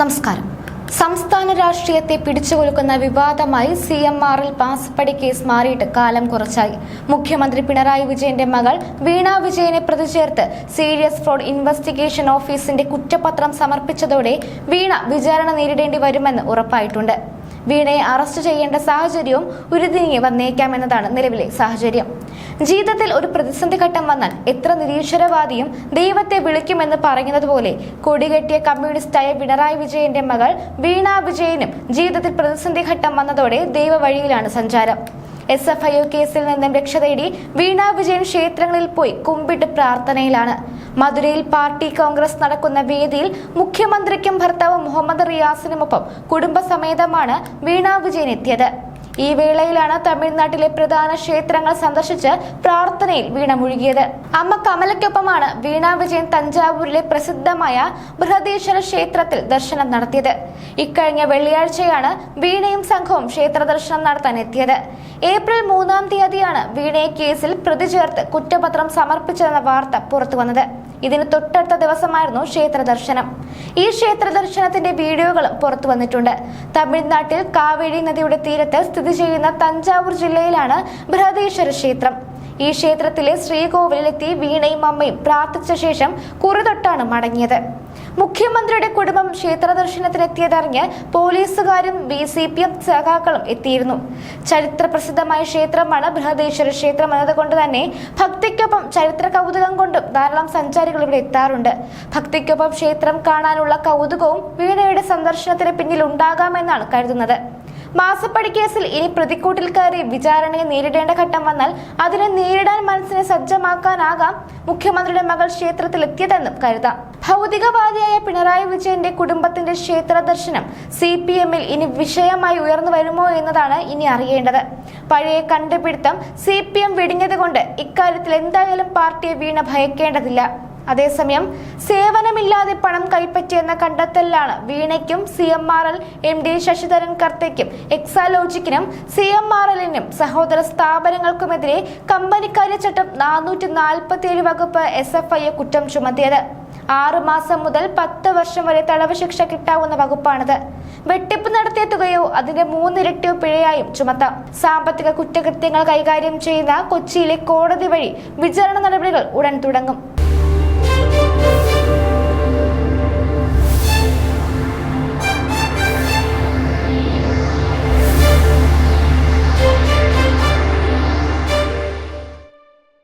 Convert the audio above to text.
നമസ്കാരം. സംസ്ഥാന രാഷ്ട്രീയത്തെ പിടിച്ചുകൊലുക്കുന്ന വിവാദമായി സി എം ആറിൽ പാസ്പടി കേസ് മാറിയിട്ട് കാലം കുറച്ചായി. മുഖ്യമന്ത്രി പിണറായി വിജയന്റെ മകൾ വീണ വിജയനെ പ്രതിചേർത്ത് സീരിയസ് ഫ്രോഡ് ഇൻവെസ്റ്റിഗേഷൻ ഓഫീസിന്റെ കുറ്റപത്രം സമർപ്പിച്ചതോടെ വീണ വിചാരണ നേരിടേണ്ടി വരുമെന്ന് ഉറപ്പായിട്ടുണ്ട്. വീണയെ അറസ്റ്റ് ചെയ്യേണ്ട സാഹചര്യവും ഉരുതിരിഞ്ഞ് വന്നേക്കാമെന്നതാണ് നിലവിലെ സാഹചര്യം. ജീവിതത്തിൽ ഒരു പ്രതിസന്ധി ഘട്ടം വന്നാൽ എത്ര നിരീശ്വരവാദിയും ദൈവത്തെ വിളിക്കുമെന്ന് പറയുന്നതുപോലെ കൊടികെട്ടിയ കമ്മ്യൂണിസ്റ്റായ പിണറായി വിജയന്റെ മകൾ വീണ വിജയനും ജീവിതത്തിൽ പ്രതിസന്ധി ഘട്ടം വന്നതോടെ ദൈവവഴിയിലാണ് സഞ്ചാരം. എസ് എഫ് ഐ കേസിൽ നിന്നും രക്ഷ തേടി വീണ വിജയൻ ക്ഷേത്രങ്ങളിൽ പോയി കുമ്പിട്ട് പ്രാർത്ഥനയിലാണ്. മധുരയിൽ പാർട്ടി കോൺഗ്രസ് നടക്കുന്ന വേദിയിൽ മുഖ്യമന്ത്രിക്കും ഭർത്താവ് മുഹമ്മദ് റിയാസിനുമൊപ്പം കുടുംബസമേതമാണ് വീണ വിജയൻ എത്തിയത്. ഈ വേളയിലാണ് തമിഴ്നാട്ടിലെ പ്രധാന ക്ഷേത്രങ്ങൾ സന്ദർശിച്ച് പ്രാർത്ഥനയിൽ വീണ മുഴുകിയത്. അമ്മ കമലയ്ക്കൊപ്പമാണ് വീണ വിജയൻ തഞ്ചാവൂരിലെ പ്രസിദ്ധമായ ബൃഹദീശ്വര ക്ഷേത്രത്തിൽ ദർശനം നടത്തിയത്. ഇക്കഴിഞ്ഞ വെള്ളിയാഴ്ചയാണ് വീണയും സംഘവും ക്ഷേത്ര ദർശനം നടത്താൻ എത്തിയത്. ഏപ്രിൽ മൂന്നാം തീയതിയാണ് വീണയെ കേസിൽ പ്രതി ചേർത്ത് കുറ്റപത്രം സമർപ്പിച്ചതെന്ന വാർത്ത പുറത്തുവന്നത്. ഇതിന് തൊട്ടടുത്ത ദിവസമായിരുന്നു ക്ഷേത്ര ദർശനം. ഈ ക്ഷേത്ര ദർശനത്തിന്റെ വീഡിയോകളും പുറത്തു വന്നിട്ടുണ്ട്. തമിഴ്നാട്ടിൽ കാവേരി നദിയുടെ തീരത്ത് സ്ഥിതി ചെയ്യുന്ന തഞ്ചാവൂർ ജില്ലയിലാണ് ബൃഹദീശ്വര ക്ഷേത്രം. ഈ ക്ഷേത്രത്തിലെ ശ്രീകോവിലെത്തി വീണയും അമ്മയും പ്രാർത്ഥിച്ച ശേഷം കുറിതൊട്ടാണ് മടങ്ങിയത്. മുഖ്യമന്ത്രിയുടെ കുടുംബം ക്ഷേത്ര ദർശനത്തിനെത്തിയതറിഞ്ഞ് പോലീസുകാരും ബി സി പി എം സഖാക്കളും എത്തിയിരുന്നു. ചരിത്ര പ്രസിദ്ധമായ ക്ഷേത്രമാണ് ബൃഹദേശ്വര ക്ഷേത്രം എന്നതുകൊണ്ട് തന്നെ ഭക്തിക്കൊപ്പം ചരിത്ര കൗതുകം കൊണ്ടും ധാരാളം സഞ്ചാരികൾ ഇവിടെ എത്താറുണ്ട്. ഭക്തിക്കൊപ്പം ക്ഷേത്രം കാണാനുള്ള കൗതുകവും വീണയുടെ സന്ദർശനത്തിന് പിന്നിൽ ഉണ്ടാകാമെന്നാണ് കരുതുന്നത്. മാസപ്പടി കേസിൽ ഇനി പ്രതിക്കൂട്ടിൽ കയറി വിചാരണയെ നേരിടേണ്ട ഘട്ടം വന്നാൽ അതിനെ നേരിടാൻ മനസ്സിനെ സജ്ജമാക്കാനാകാം മുഖ്യമന്ത്രിയുടെ മകൾ ക്ഷേത്രത്തിലെത്തിയതെന്നും കരുതാം. ഭൗതികവാദിയായ പിണറായി വിജയന്റെ കുടുംബത്തിന്റെ ക്ഷേത്ര ദർശനം സി പി എമ്മിൽ ഇനി വിഷയമായി ഉയർന്നു വരുമോ എന്നതാണ് ഇനി അറിയേണ്ടത്. പഴയ കണ്ടുപിടുത്തം സി പി എം വെടിഞ്ഞതുകൊണ്ട് ഇക്കാര്യത്തിൽ എന്തായാലും പാർട്ടിയെ വീണ ഭയക്കേണ്ടതില്ല. അതേസമയം സേവനമില്ലാതെ പണം കൈപ്പറ്റിയെന്ന കണ്ടെത്തലിലാണ് വീണയ്ക്കും C M R L M D Sasidharan കർത്തയ്ക്കും എക്സാലോജിക്കിനും സി എം ആർ എല്ലിനും സഹോദര സ്ഥാപനങ്ങൾക്കുമെതിരെ കമ്പനിക്കാര്യ ചട്ടം നാനൂറ്റി നാൽപ്പത്തിയേഴ് വകുപ്പ് എസ് എഫ് ഐയെ കുറ്റം ചുമത്തിയത്. ആറു മാസം മുതൽ പത്ത് വർഷം വരെ തടവ് ശിക്ഷ കിട്ടാവുന്ന വകുപ്പാണിത്. വെട്ടിപ്പ് നടത്തിയ തുകയോ അതിന്റെ മൂന്നിരട്ടിയോ പിഴയായും ചുമത്താം. സാമ്പത്തിക കുറ്റകൃത്യങ്ങൾ കൈകാര്യം ചെയ്യുന്ന കൊച്ചിയിലെ കോടതി വഴി വിചാരണ നടപടികൾ ഉടൻ തുടങ്ങും.